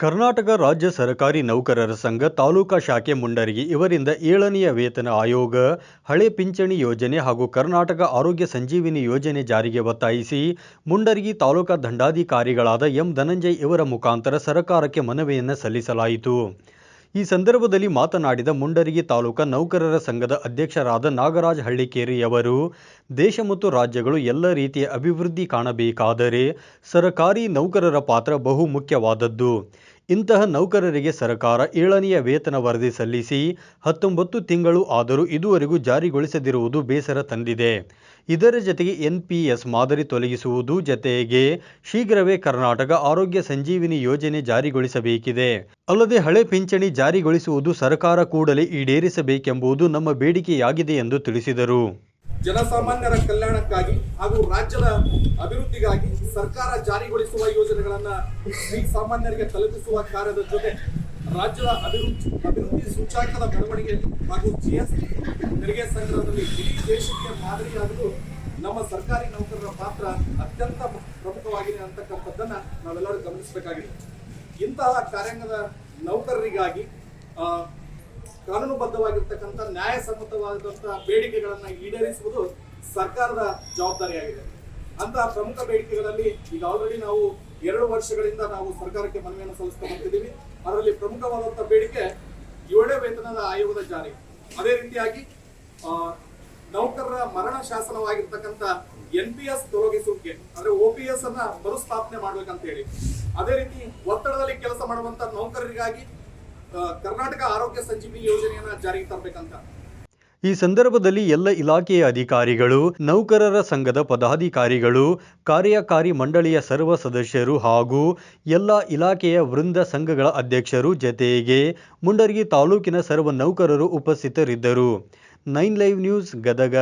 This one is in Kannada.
ಕರ್ನಾಟಕ ರಾಜ್ಯ ಸರ್ಕಾರಿ ನೌಕರರ ಸಂಘ ತಾಲೂಕಾ ಶಾಖೆ ಮುಂಡರಗಿ ಇವರಿಂದ ಏಳನೆಯ ವೇತನ ಆಯೋಗ, ಹಳೆ ಪಿಂಚಣಿ ಯೋಜನೆ ಹಾಗೂ ಕರ್ನಾಟಕ ಆರೋಗ್ಯ ಸಂಜೀವಿನಿ ಯೋಜನೆ ಜಾರಿಗೆ ಒತ್ತಾಯಿಸಿ ಮುಂಡರಗಿ ತಾಲೂಕಾ ದಂಡಾಧಿಕಾರಿಗಳಾದ ಎಂ ಧನಂಜಯ್ ಇವರ ಮುಖಾಂತರ ಸರಕಾರಕ್ಕೆ ಮನವಿಯನ್ನು ಸಲ್ಲಿಸಲಾಯಿತು. ಈ ಸಂದರ್ಭದಲ್ಲಿ ಮಾತನಾಡಿದ ಮುಂಡರಗಿ ತಾಲೂಕಾ ನೌಕರರ ಸಂಘದ ಅಧ್ಯಕ್ಷರಾದ ನಾಗರಾಜ್ ಹಳ್ಳಿಕೇರಿಯವರು ದೇಶ ಮತ್ತು ರಾಜ್ಯಗಳು ಎಲ್ಲ ರೀತಿಯ ಅಭಿವೃದ್ಧಿ ಕಾಣಬೇಕಾದರೆ ಸರಕಾರಿ ನೌಕರರ ಪಾತ್ರ ಬಹು ಮುಖ್ಯವಾದದ್ದು. ಇಂತಹ ನೌಕರರಿಗೆ ಸರ್ಕಾರ ಏಳನೆಯ ವೇತನ ವರದಿ ಸಲ್ಲಿಸಿ ಹತ್ತೊಂಬತ್ತು ತಿಂಗಳು ಆದರೂ ಇದುವರೆಗೂ ಜಾರಿಗೊಳಿಸದಿರುವುದು ಬೇಸರ ತಂದಿದೆ. ಇದರ ಜತೆಗೆ ಎನ್ ಪಿ ಎಸ್ ಮಾದರಿ ತೊಲಗಿಸುವುದು ಜತೆಗೆ ಶೀಘ್ರವೇ ಕರ್ನಾಟಕ ಆರೋಗ್ಯ ಸಂಜೀವಿನಿ ಯೋಜನೆ ಜಾರಿಗೊಳಿಸಬೇಕಿದೆ. ಅಲ್ಲದೆ ಹಳೆ ಪಿಂಚಣಿ ಜಾರಿಗೊಳಿಸುವುದು ಸರ್ಕಾರ ಕೂಡಲೇ ಈಡೇರಿಸಬೇಕೆಂಬುದು ನಮ್ಮ ಬೇಡಿಕೆಯಾಗಿದೆ ಎಂದು ತಿಳಿಸಿದರು. ಜನಸಾಮಾನ್ಯರ ಕಲ್ಯಾಣಕ್ಕಾಗಿ ಹಾಗೂ ರಾಜ್ಯದ ಅಭಿವೃದ್ಧಿಗಾಗಿ ಸರ್ಕಾರ ಜಾರಿಗೊಳಿಸುವ ಯೋಜನೆಗಳನ್ನು ಸಾಮಾನ್ಯರಿಗೆ ತಲುಪಿಸುವ ಕಾರ್ಯದ ಜೊತೆ ರಾಜ್ಯದ ಅಭಿವೃದ್ಧಿ ಅಭಿವೃದ್ಧಿ ಸೂಚಾಂಕದ ಬೆಳವಣಿಗೆ ಹಾಗೂ ಜಿಎಸ್ಟಿ ತೆರಿಗೆ ಸಂಗ್ರಹದಲ್ಲಿ ಇಡೀ ದೇಶಕ್ಕೆ ಮಾದರಿಯಾಗಲು ನಮ್ಮ ಸರ್ಕಾರಿ ನೌಕರರ ಪಾತ್ರ ಅತ್ಯಂತ ಪ್ರಮುಖವಾಗಿದೆ ಅಂತಕ್ಕಂಥದ್ದನ್ನ ನಾವೆಲ್ಲರೂ ಗಮನಿಸಬೇಕಾಗಿದೆ. ಇಂತಹ ಕಾರ್ಯಾಂಗದ ನೌಕರರಿಗಾಗಿ ಕಾನೂನುಬದ್ಧವಾಗಿರ್ತಕ್ಕಂಥ ನ್ಯಾಯಸಮ್ಮತವಾದಂತಹ ಬೇಡಿಕೆಗಳನ್ನು ಈಡೇರಿಸುವುದು ಸರ್ಕಾರದ ಜವಾಬ್ದಾರಿಯಾಗಿದೆ. ಅಂತಹ ಪ್ರಮುಖ ಬೇಡಿಕೆಗಳಲ್ಲಿ ಈಗ ಆಲ್ರೆಡಿ ನಾವು ಎರಡು ವರ್ಷಗಳಿಂದ ನಾವು ಸರ್ಕಾರಕ್ಕೆ ಮನವಿಯನ್ನು ಸಲ್ಲಿಸ್ತಾ ಬರ್ತಿದ್ದೀವಿ. ಅದರಲ್ಲಿ ಪ್ರಮುಖವಾದಂತಹ ಬೇಡಿಕೆ ಏಳೇ ವೇತನದ ಆಯೋಗದ ಜಾರಿ. ಅದೇ ರೀತಿಯಾಗಿ ನೌಕರರ ಮರಣ ಶಾಸನವಾಗಿರ್ತಕ್ಕಂಥ ಎನ್ ಪಿ ಎಸ್ ತೊಲಗಿಸುವಿಕೆ ಅಂದ್ರೆ ಒ ಪಿ ಎಸ್ ಅನ್ನ ಮರುಸ್ಥಾಪನೆ ಮಾಡ್ಬೇಕಂತ ಹೇಳಿ ಅದೇ ರೀತಿ ಒತ್ತಡದಲ್ಲಿ ಕೆಲಸ ಮಾಡುವಂತ ನೌಕರರಿಗಾಗಿ ಕರ್ನಾಟಕ ಆರೋಗ್ಯ ಸಂಜೀವಿನಿ ಯೋಜನೆಯನ್ನ ಜಾರಿಗೆ ತರಬೇಕಂತ. ಈ ಸಂದರ್ಭದಲ್ಲಿ ಎಲ್ಲ ಇಲಾಖೆಯ ಅಧಿಕಾರಿಗಳು, ನೌಕರರ ಸಂಘದ ಪದಾಧಿಕಾರಿಗಳು, ಕಾರ್ಯಕಾರಿ ಮಂಡಳಿಯ ಸರ್ವ ಸದಸ್ಯರು ಹಾಗೂ ಎಲ್ಲ ಇಲಾಖೆಯ ವೃಂದ ಸಂಘಗಳ ಅಧ್ಯಕ್ಷರು ಜತೆಗೆ ಮುಂಡರಗಿ ತಾಲೂಕಿನ ಸರ್ವ ನೌಕರರು ಉಪಸ್ಥಿತರಿದ್ದರು. Nine live news Gadag.